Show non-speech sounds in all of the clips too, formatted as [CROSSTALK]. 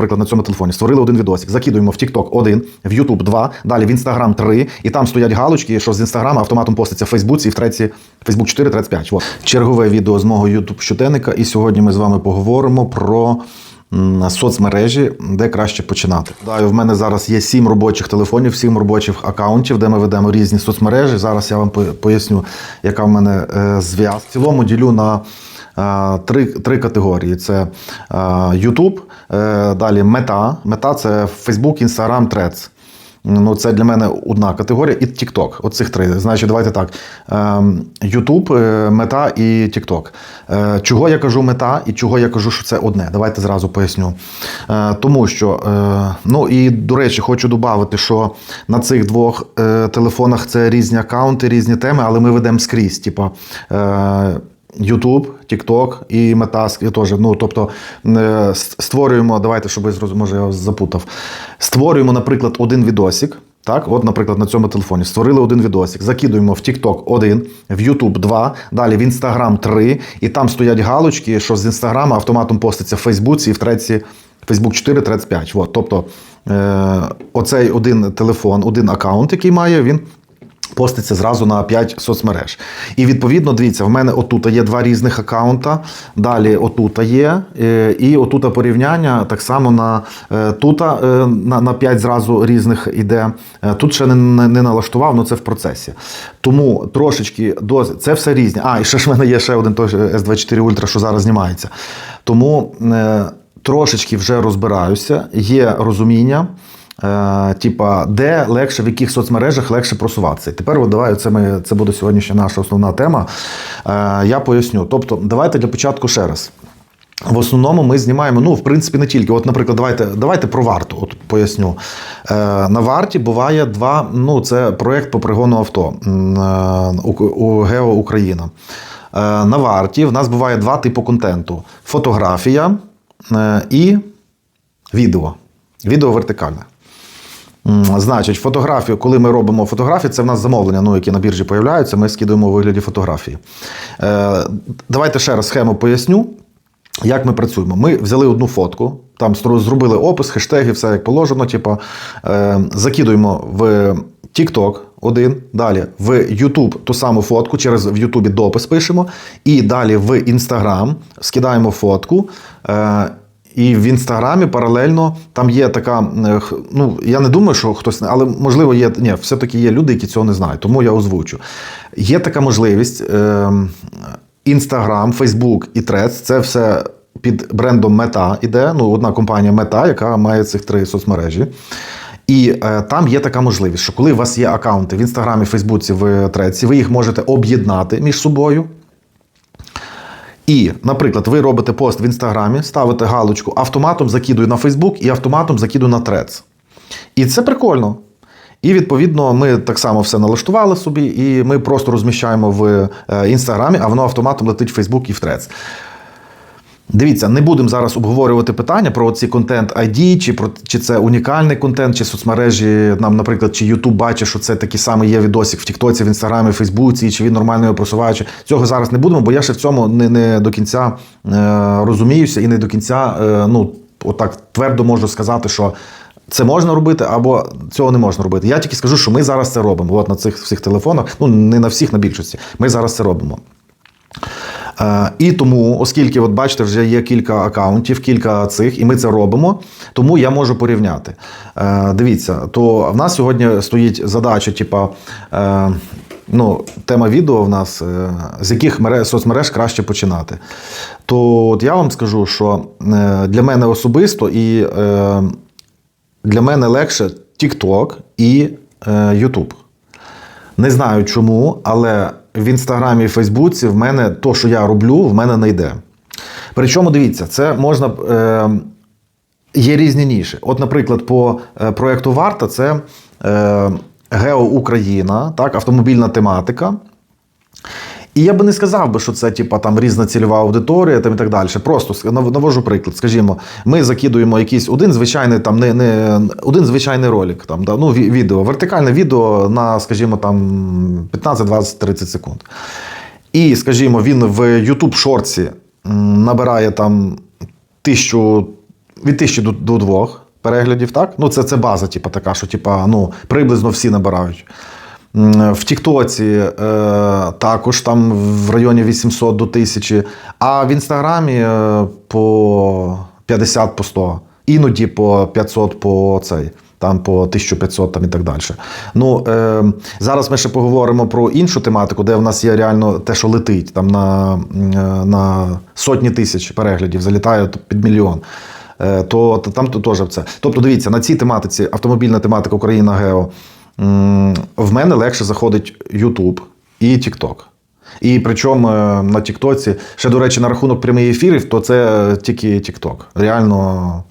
наприклад, на цьому телефоні створили один відосик, закидуємо в TikTok один, в YouTube два, далі в Instagram три, і там стоять галочки, що з Instagram автоматом поститься в Фейсбуці і в треці Facebook 4, 35. От. Чергове відео з мого YouTube щоденника. І сьогодні ми з вами поговоримо про соцмережі, де краще починати. Да, в мене зараз є сім робочих телефонів, сім робочих акаунтів, де ми ведемо різні соцмережі. Зараз я вам поясню, яка в мене е, зв'язка. В цілому ділю на три, три категорії: це YouTube, е, далі мета. Мета це Facebook, Instagram, Threads. Ну, це для мене одна категорія, і TikTok. Оцих три. Значить, давайте так. Ем, YouTube, е, мета і TikTok. Е, Чого я кажу мета і чого я кажу, що це одне? Давайте зразу поясню. Тому що, ну і до речі, хочу додати, що на цих двох телефонах це різні аккаунти, різні теми, але ми ведемо скрізь. Типа. YouTube, TikTok і Метаск теж. Ну, тобто е, створюємо, давайте, щоб ви зрозуміли, може я вас запутав. Створюємо, наприклад, один відосик. Так, от, наприклад, на цьому телефоні створили один відосик, закидуємо в TikTok один, в YouTube два, далі в Instagram три, і там стоять галочки, що з Instagram автоматом поститься в Фейсбуці і в треці Facebook 4, 35. От, тобто е, оцей один телефон, один аккаунт, який має, він поститься зразу на 5 соцмереж. І відповідно, дивіться, в мене отут є два різних аккаунта, далі отут є, е, і отут порівняння так само на е, тут е, на, на 5 зразу різних іде. Тут ще не, не, не налаштував, але це в процесі. Тому трошечки до це все різне. А, і ще ж в мене є ще один той S24 Ultra, що зараз знімається. Тому трошечки вже розбираюся, є розуміння. Е, типа, де легше, в яких соцмережах легше просуватися. Тепер, от давай, це, ми, це буде сьогоднішня наша основна тема. Е, я поясню. Тобто, давайте для початку ще раз. В основному ми знімаємо, ну, в принципі, не тільки. От, наприклад, давайте, давайте про варту, от поясню. Е, на варті буває два. Ну, це проєкт по пригону авто е, у, у Гео Україна. Е, на варті в нас буває два типи контенту: фотографія і відео. Відео вертикальне. Значить, фотографію, коли ми робимо фотографії, це в нас замовлення, ну, які на біржі появляються, ми скидуємо у вигляді фотографії. Е, давайте ще раз схему поясню. Як ми працюємо? Ми взяли одну фотку, там зробили опис, хештеги, все як положено. Типу, е, закидуємо в TikTok один, далі в YouTube ту саму фотку, через в YouTube допис пишемо, і далі в Instagram скидаємо фотку. І в інстаграмі паралельно там є така. е, Ну я не думаю, що хтось, але можливо є. Ні, все-таки є люди, які цього не знають, тому я озвучу. Є така можливість. Інстаграм, Фейсбук і Трец це все під брендом Мета іде. Ну, одна компанія Мета, яка має цих три соцмережі. І е, там є така можливість, що коли у вас є аккаунти в інстаграмі, Фейсбуці, в Треці, ви їх можете об'єднати між собою. І, наприклад, ви робите пост в інстаграмі, ставите галочку, автоматом закидую на Фейсбук і автоматом закидую на Трец. І це прикольно. І відповідно ми так само все налаштували собі, і ми просто розміщаємо в е, інстаграмі, а воно автоматом летить в Фейсбук і в Трец. Дивіться, не будемо зараз обговорювати питання про ці контент ID, чи про чи це унікальний контент, чи соцмережі, нам, наприклад, чи YouTube бачить, що це такий самий є відосик в Тіктоці, в Інстаграмі, в Фейсбуці, чи він нормально його просуває. Цього зараз не будемо, бо я ще в цьому не, не до кінця е, розуміюся і не до кінця, е, ну, отак твердо можу сказати, що. Це можна робити або цього не можна робити. Я тільки скажу, що ми зараз це робимо. От на цих всіх телефонах, ну не на всіх, на більшості. Ми зараз це робимо. Е, І тому, оскільки, от бачите, вже є кілька акаунтів, кілька цих, і ми це робимо, тому я можу порівняти. Е, Дивіться, то в нас сьогодні стоїть задача, типа. е, Ну, тема відео в нас, з яких мереж, соцмереж краще починати. То от я вам скажу, що для мене особисто і для мене легше TikTok і YouTube. Не знаю чому, але в інстаграмі і Фейсбуці в мене то, що я роблю, в мене не йде. Причому дивіться, це можна. Е, є різні ніші. От, наприклад, по е, проєкту Варта це е, Гео Україна, так, автомобільна тематика. І я би не сказав би, що це типа там різна цільова аудиторія там і так далі. Просто навожу приклад. Скажімо, ми закидуємо якийсь один звичайний там не, не один звичайний ролик, там да, ну відео, вертикальне відео на, скажімо, там 15, 20, 30 секунд. І, скажімо, він в YouTube шорці набирає там тисячу від тисячі до, до двох переглядів, так? Ну, це, це база, типу, така, що типу, ну, приблизно всі набирають. В Тіктоці е, також там в районі 800 до 1000, а в Інстаграмі е, по 50 по 100, іноді по 500 по цей. Там по 1500 там і так далі. Ну, е, зараз ми ще поговоримо про іншу тематику, де в нас є реально те, що летить, там на, е, на сотні тисяч переглядів, залітає під мільйон. Е, то, то там то теж це. Тобто, дивіться, на цій тематиці, автомобільна тематика Україна Гео, в мене легше заходить YouTube і TikTok. І причому е, на Тіктоці, ще, до речі, на рахунок прямих ефірів, то це тільки TikTok. Реально.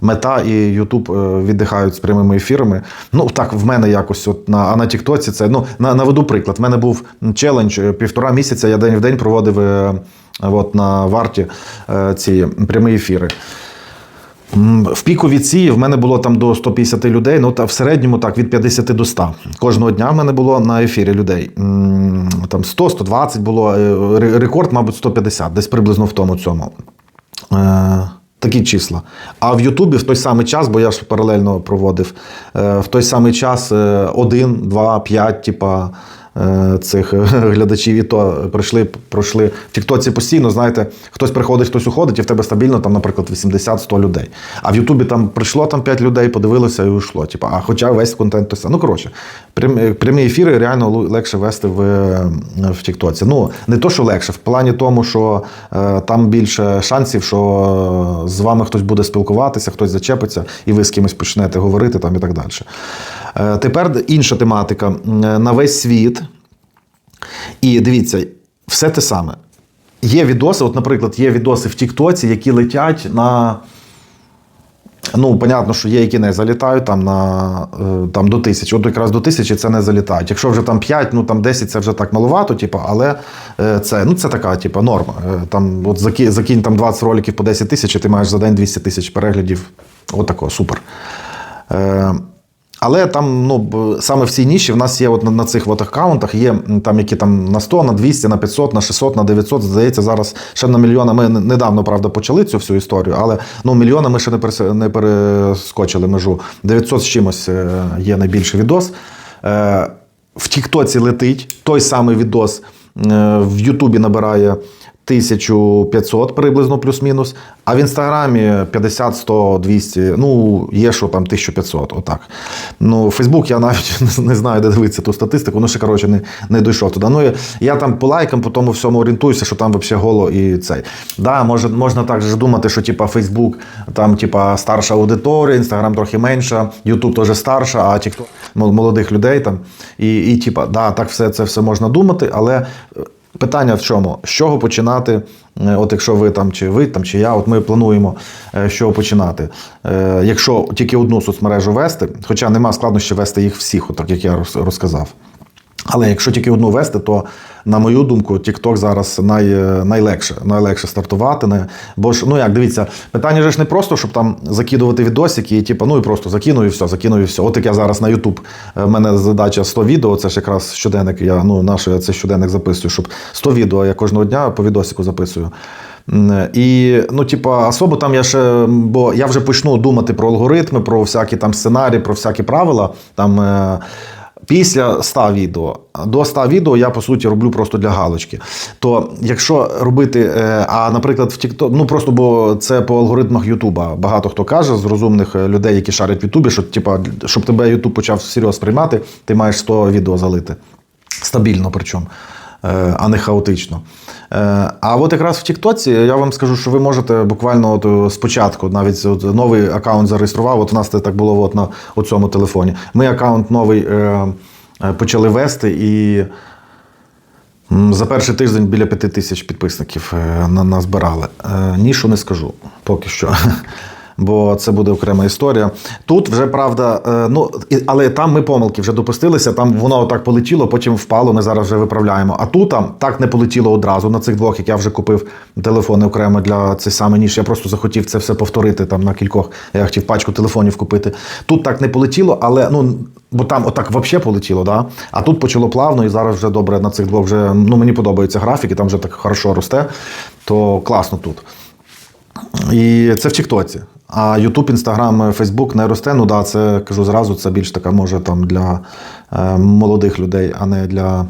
Мета і Ютуб е, віддихають з прямими ефірами. Ну так в мене якось от на а на Тіктоці це ну на, наведу приклад. В мене був челендж е, півтора місяця. Я день в день проводив е, от на варті е, ці прямі ефіри. В пікові ці в мене було там до 150 людей, ну та в середньому так від 50 до 100. Кожного дня в мене було на ефірі людей. Там 100-120 було. е, Рекорд, мабуть, 150, десь приблизно в тому цьому. Е, Такі числа. А в Ютубі в той самий час, бо я ж паралельно проводив, е, в той самий час е, один, два, п'ять, типа. Е, Цих глядачів і то пройшли, пройшли в Тіктоці постійно, знаєте, хтось приходить, хтось уходить, і в тебе стабільно, там, наприклад, 80-100 людей. А в Ютубі там прийшло там 5 людей, подивилося і уйшло. Типа, а хоча весь контент той. Ну, коротше, прямі, прямі ефіри реально легше вести в, е, в Тіктоці. Ну, не то, що легше, в плані тому, що е, там більше шансів, що е, з вами хтось буде спілкуватися, хтось зачепиться, і ви з кимось почнете говорити там і так далі. Е, тепер інша тематика е, на весь світ. І дивіться, все те саме. Є відоси, от, наприклад, є відоси в Тіктоці, які летять на. Ну, понятно, що є, які не залітають там на е, там до тисячі. От якраз до тисячі це не залітають. Якщо вже там 5, ну там 10 це вже так маловато, типу, але це, ну, це така, типу, норма. Там, от закинь, закинь там 20 роликів по 10 тисяч, і ти маєш за день 200 тисяч переглядів. Отако, супер. Але там, ну, саме в цій ніші в нас є от на, на цих от аккаунтах, є там, які там на 100, на 200, на 500, на 600, на 900, здається, зараз ще на мільйона. Ми недавно, правда, почали цю всю історію, але ну, мільйона ми ще не, перес- не перескочили межу. 900 з чимось е, є найбільший відос. Е, В Тіктоці летить той самий відос, е, в Ютубі набирає 1500 приблизно плюс-мінус, а в інстаграмі 50, 100, 200, ну є що там 1500, отак. Ну, Фейсбук я навіть [LAUGHS] не знаю, де дивитися ту статистику, ну ще коротше не, не дійшов туди. Ну, я, там по лайкам, по тому всьому орієнтуюся, що там взагалі голо і цей. Да, може, можна так же думати, що типа Фейсбук там типа старша аудиторія, інстаграм трохи менша, Ютуб теж старша, а мол- молодих людей там. І, і типа, да, так все це все можна думати, але. Питання в чому? З чого починати? Е, От якщо ви там, чи ви там, чи я, от ми плануємо е, з чого починати. Е, Якщо тільки одну соцмережу вести, хоча нема складнощі вести їх всіх, от як я розказав. Але якщо тільки одну вести, то на мою думку, TikTok зараз най, найлегше, найлегше стартувати. Не, бо ж, ну як дивіться, питання ж не просто, щоб там закидувати відосики, і типу, ну і просто закину і все, закину і все. От як я зараз на YouTube, е, в мене задача 100 відео, це ж якраз щоденник. Я ну наш я цей щоденник записую, щоб 100 відео я кожного дня по відосику записую. І, ну, типа, особо там я ще, бо я вже почну думати про алгоритми, про всякі там сценарії, про всякі правила. Там, е, Після 100 відео до 100 відео я по суті роблю просто для галочки. То якщо робити, е, а наприклад, в TikTok, ну просто бо це по алгоритмах Ютуба. Багато хто каже з розумних е, людей, які шарять в Ютубі, що типа, щоб тебе Ютуб почав серйозно сприймати, ти маєш 100 відео залити. Стабільно причому. Е, А не хаотично. Е, А от якраз в Тіктоці я вам скажу, що ви можете буквально от е, спочатку, навіть от новий аккаунт зареєстрував. От у нас це так було от на от цьому телефоні. Ми аккаунт новий почали вести і. За перший тиждень біля п'яти тисяч підписників на- назбирали. Нішу не скажу поки що. [LAUGHS] Бо це буде окрема історія. Тут вже правда, е, ну але там ми помилки вже допустилися. Там воно отак полетіло, потім впало. Ми зараз вже виправляємо. А тут там так не полетіло одразу на цих двох, як я вже купив телефони окремо для цей саме ніж. Я просто захотів це все повторити там на кількох. Я хотів пачку телефонів купити. Тут так не полетіло, але ну бо там отак взагалі полетіло, да? а тут почало плавно, і зараз вже добре на цих двох вже ну мені подобаються графіки, там вже так хорошо росте, то класно тут. І це в Тіктоці. А YouTube, Instagram, Facebook не росте. Ну да, це кажу зразу, це більш така може там для е, молодих людей, а не для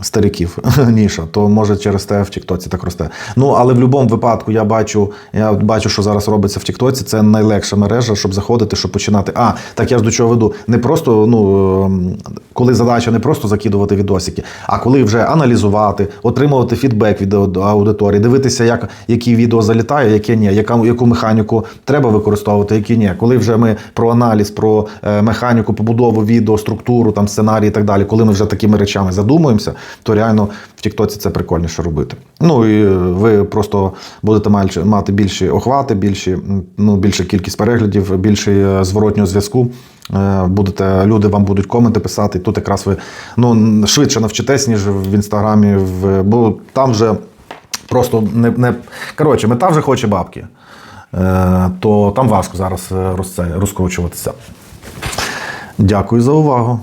стариків [LAUGHS] ніша. То може через те в Тіктоці так росте. Ну але в будь-якому випадку я бачу, я бачу, що зараз робиться в Тіктоці. Це найлегша мережа, щоб заходити, щоб починати. А так я ж до чого веду. Не просто ну ем, коли задача не просто закидувати відосики, а коли вже аналізувати, отримувати фідбек від аудиторії, дивитися, як які відео залітає, яке ні, яка яку механіку треба використовувати, які ні. Коли вже ми про аналіз, про е, механіку, побудову відео, структуру, там сценарій і так далі, коли ми вже такими речами задумуємося, то реально в Тіктоці це прикольніше робити. Ну і е, ви просто будете мати більші охвати, більші, ну, більша кількість переглядів, більший е, зворотнього зв'язку. Е, Будете, люди вам будуть коменти писати. Тут якраз ви ну, швидше навчитесь, ніж в інстаграмі, в, бо там вже просто не, не. Коротше, мета вже хоче бабки. То там важко зараз розкручуватися. Дякую за увагу.